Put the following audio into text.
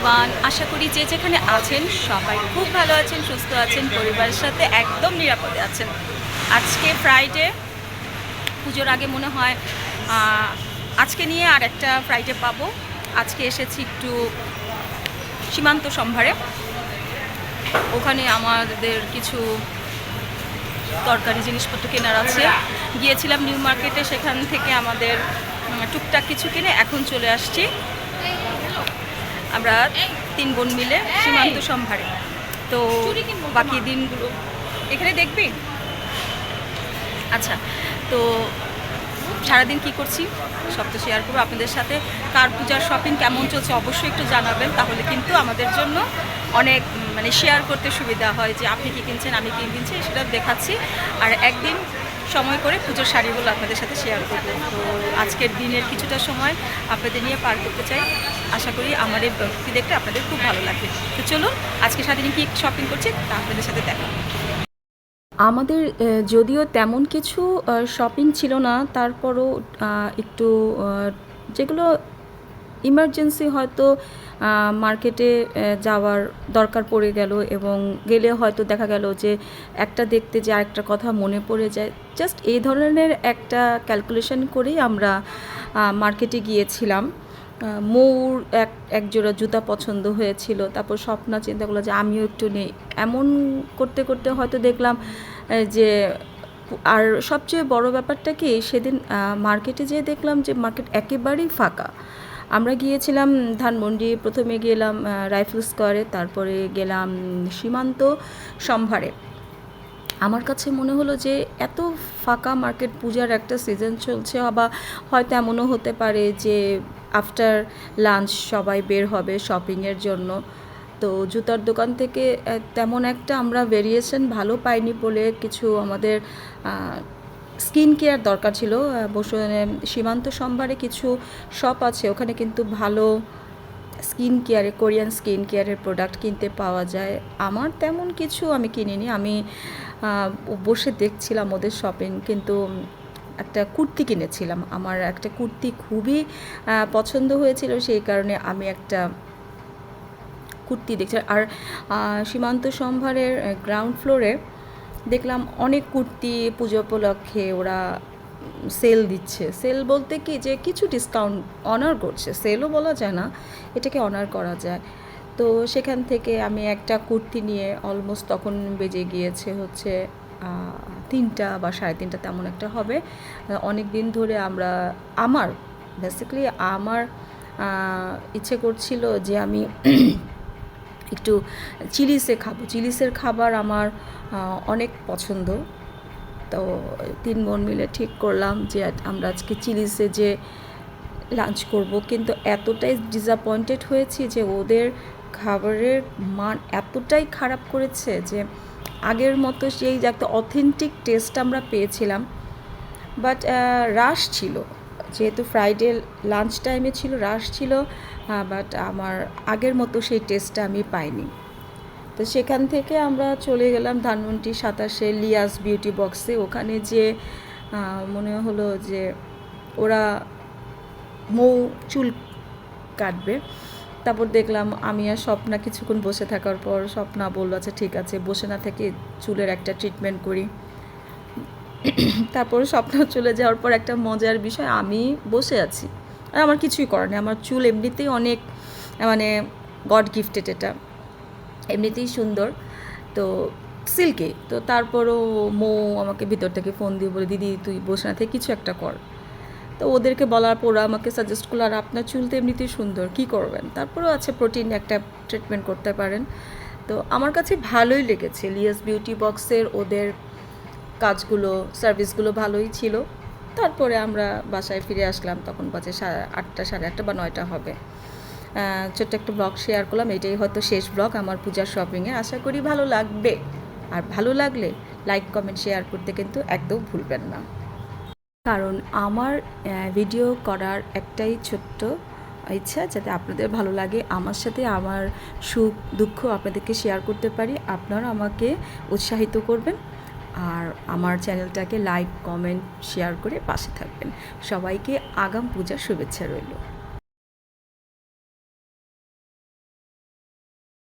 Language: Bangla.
এভরিওয়ান আশা করি যে যেখানে আছেন সবাই খুব ভালো আছেন, সুস্থ আছেন, পরিবারের সাথে একদম নিরাপদে আছেন। আজকে ফ্রাইডে পুজোর আগে মনে হয় আজকে নিয়ে আর একটা ফ্রাইডে পাবো। আজকে এসেছি একটু সীমান্ত সম্ভারে। ওখানে আমাদের কিছু তরকারি জিনিসপত্র কেনার আছে। গিয়েছিলাম নিউ মার্কেটে, সেখান থেকে আমাদের টুকটাক কিছু কিনে এখন চলে আসছি। আমরা তিন বোন মিলে সীমান্ত সম্ভারে। তো বাকি দিনগুলো এখানে দেখবি? আচ্ছা তো সারাদিন কি করছি? সব তো শেয়ার করব আপনাদের সাথে। কার পূজার শপিং কেমন চলছে অবশ্যই একটু জানাবেন তাহলে কিন্তু আমাদের জন্য অনেক মানে শেয়ার করতে সুবিধা হয় যে আপনি কি কিনছেন আমি কি কিনছি সেটা দেখাচ্ছি। আর একদিন সময় করে পুজোর শাড়িগুলো আপনাদের সাথে শেয়ার করব। তো আজকের দিনের কিছুটা সময় আপনাদের নিয়ে পার করতে চাই। আশা করি আমার এই ব্লগটি দেখতে আপনাদের খুব ভালো লাগবে। তো চলুন, আজকে সারাদিন কি শপিং করছি তা আপনাদের সাথে দেখা। আমাদের যদিও তেমন কিছু শপিং ছিল না, তারপরও একটু যেগুলো ইমার্জেন্সি হয়তো মার্কেটে যাওয়ার দরকার পড়ে গেল এবং গেলে হয়তো দেখা গেল যে একটা দেখতে যে আরেকটা কথা মনে পড়ে যায়। জাস্ট এই ধরনের একটা ক্যালকুলেশন করেই আমরা মার্কেটে গিয়েছিলাম। মৌর এক, একজোড়া জুতা পছন্দ হয়েছিল। তারপর স্বপ্না চিন্তা করল যে আমিও একটু নেই। এমন করতে করতে হয়তো দেখলাম যে আর সবচেয়ে বড় ব্যাপারটা কি, সেদিন মার্কেটে যেয়ে দেখলাম যে মার্কেট একেবারেই ফাঁকা। আমরা গিয়েছিলাম ধানমন্ডি, প্রথমে গেলাম রাইফেল স্কোয়ারে, তারপরে গেলাম সীমান্ত সম্ভারে। আমার কাছে মনে হলো যে এত ফাঁকা মার্কেট পূজার একটা সিজন চলছে বা হয়তো এমনও হতে পারে যে আফটার লাঞ্চ সবাই বের হবে শপিংয়ের জন্য। তো জুতার দোকান থেকে তেমন একটা আমরা ভেরিয়েশন ভালো পাইনি বলে কিছু আমাদের স্কিন কেয়ার দরকার ছিল বসু সীমান্ত সম্ভারে কিছু শপ আছে, ওখানে কিন্তু ভালো স্কিন কেয়ারে, কোরিয়ান স্কিন কেয়ারের প্রোডাক্ট কিনতে পাওয়া যায়। আমার তেমন কিছু আমি কিনিনি, আমি বসে দেখছিলাম ওদের শপিং কিন্তু একটা কুর্তি কিনেছিলাম। আমার একটা কুর্তি খুবই পছন্দ হয়েছিল, সেই কারণে আমি একটা কুর্তি দেখছি। আর সীমান্ত সম্ভারের গ্রাউন্ড ফ্লোরে দেখলাম অনেক কুর্তি পুজো উপলক্ষে ওরা সেল দিচ্ছে। সেল বলতে কি যে কিছু ডিসকাউন্ট অনার করছে। সেলও বলা যায় না, এটাকে অনার করা যায়। তো সেখান থেকে আমি একটা কুর্তি নিয়ে অলমোস্ট তখন বেজে গিয়েছে হচ্ছে তিনটা বা সাড়ে তিনটা তেমন একটা হবে। অনেক দিন ধরে আমরা, আমার বেসিক্যালি আমার ইচ্ছে করছিল যে আমি একটু চিলিসে খাব। চিলিসের খাবার আমার অনেক পছন্দ। তো তিন বোন মিলে ঠিক করলাম যে আমরা আজকে চিলিসে যে লাঞ্চ করব। কিন্তু এতটাই ডিসঅ্যাপয়েন্টেড হয়েছি যে ওদের খাবারের মান এতটাই খারাপ করেছে যে আগের মতো সেই একটা অথেন্টিক টেস্ট আমরা পেয়েছিলাম। বাট রাশ ছিল। যেহেতু ফ্রাইডে লাঞ্চ টাইমে ছিল রাশ ছিল বাট আমার আগের মতো সেই টেস্টটা আমি পাইনি। তো সেখান থেকে আমরা চলে গেলাম ধানমন্ডি সাতাশে লিয়াস বিউটি বক্সে ওখানে যে মনে হলো যে ওরা মৌ চুল কাটবে। তারপর দেখলাম আমি আর স্বপ্না কিছুক্ষণ বসে থাকার পর স্বপ্না বলল আচ্ছা ঠিক আছে, বসে না থেকে চুলের একটা ট্রিটমেন্ট করি। তারপর স্বপ্ন চলে যাওয়ার পর একটা মজার বিষয়, আমি বসে আছি। আর আমার কিছুই করার নেই। আমার চুল এমনিতেই অনেক মানে গড গিফটেড এটা। এমনিতেই সুন্দর। তো সিল্কি তো তারপরও মৌ আমাকে ভিতর থেকে ফোন দিয়ে বলে, দিদি, তুই বসে না, থেকে কিছু একটা কর। তো ওদেরকে বলার পর আমাকে সাজেস্ট করল, আর আপনার চুল তো এমনিতেই সুন্দর, কী করবেন? তারপরেও আছে প্রোটিন একটা ট্রিটমেন্ট করতে পারেন। তো আমার কাছে ভালোই লেগেছে। লিয়াস বিউটি বক্সের ওদের কাজগুলো, সার্ভিসগুলো ভালোই ছিল। তারপরে আমরা বাসায় ফিরে আসলাম, তখন বাজে সাড়ে আটটা সাড়ে আটটা বা নয়টা হবে। ছোট্ট একটা ব্লগ শেয়ার করলাম, এটাই হয়তো শেষ ব্লগ আমার পূজার শপিংয়ে আশা করি ভালো লাগবে। আর ভালো লাগলে লাইক কমেন্ট শেয়ার করতে কিন্তু একদম ভুলবেন না। কারণ আমার ভিডিও করার একটাই ছোট্ট ইচ্ছা যাতে আপনাদের ভালো লাগে, আমার সাথে আমার সুখ, দুঃখ আপনাদেরকে শেয়ার করতে পারি। আপনারা আমাকে উৎসাহিত করবেন। আর আমার চ্যানেলটাকে লাইক কমেন্ট শেয়ার করে পাশে থাকবেন। সবাইকে আগাম পূজার শুভেচ্ছা রইল।